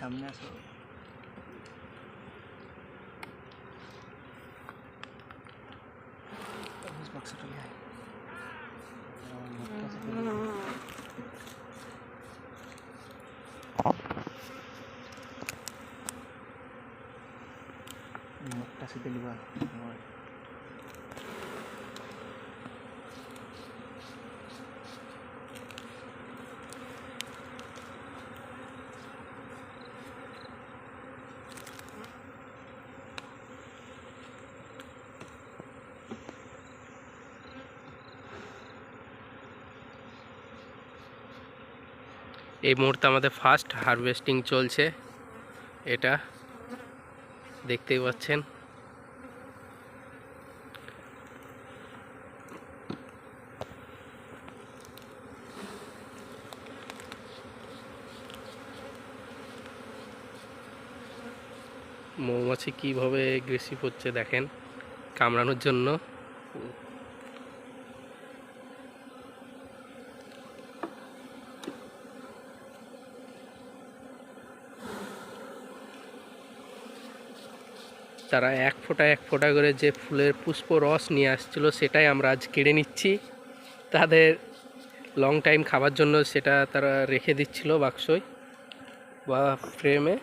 kamunya so, bagus boxnya terlihat, mati এই মুহূর্তে আমাদের ফার্স্ট হারভেস্টিং চলছে। এটা দেখতেই পাচ্ছেন। মৌমাছি কীভাবে এগ্রেসিভ হচ্ছে দেখেন, কামড়ানোর জন্য। তারা এক ফোঁটা এক ফোঁটা করে যে ফুলের পুষ্প রস নিয়ে আসছিল, সেটাই আমরা আজ কেড়ে নিচ্ছি। তাদের লং টাইম খাবার জন্য সেটা তারা রেখে দিচ্ছিল বাক্সয় বা ফ্রেমে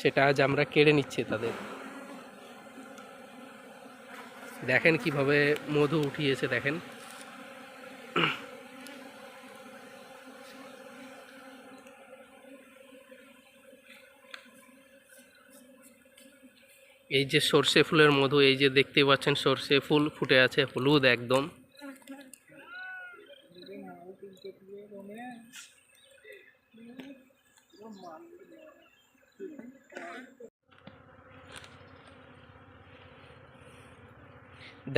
সেটা আজ আমরা কেড়ে নিচ্ছি তাদের। দেখেন কীভাবে মধু উঠিয়েছে, দেখেন। এই যে সর্ষে ফুলের মধু, এই যে দেখতে পাচ্ছেন সর্ষে ফুল ফুটে আছে, হলুদ একদম।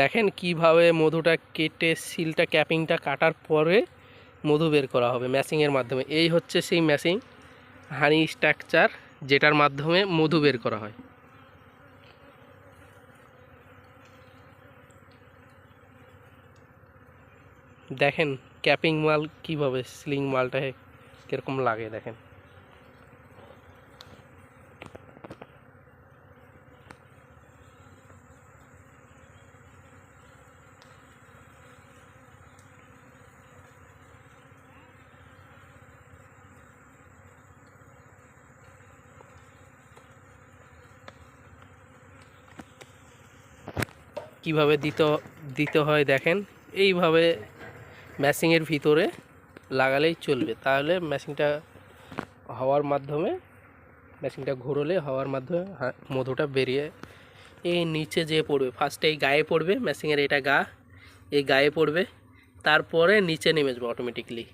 দেখেন কীভাবে মধুটা কেটে সিলটা, ক্যাপিংটা কাটার পরে মধু বের করা হবে ম্যাশিংয়ের মাধ্যমে। এই হচ্ছে সেই ম্যাশিং হানি স্ট্রাকচার, যেটার মাধ্যমে মধু বের করা হয়। দেখেন, ক্যাপিং মাল কীভাবে স্লিং মালটা কীরকম লাগে, দেখেন। কীভাবে দিতে দিতে হয়, দেখেন। এইভাবে ম্যাশিংয়ের ভিতরে লাগালেই চলবে। তাহলে ম্যাশিংটা হওয়ার মাধ্যমে ম্যাশিংটা ঘুরলে হওয়ার মাধ্যমে মধুটা বেরিয়ে এই নিচে যেয়ে পড়বে। ফার্স্টে এই গায়ে পড়বে ম্যাশিংয়ের এটা গা, এই গায়ে পড়বে, তারপরে নিচে নেমে যাবে অটোমেটিকলি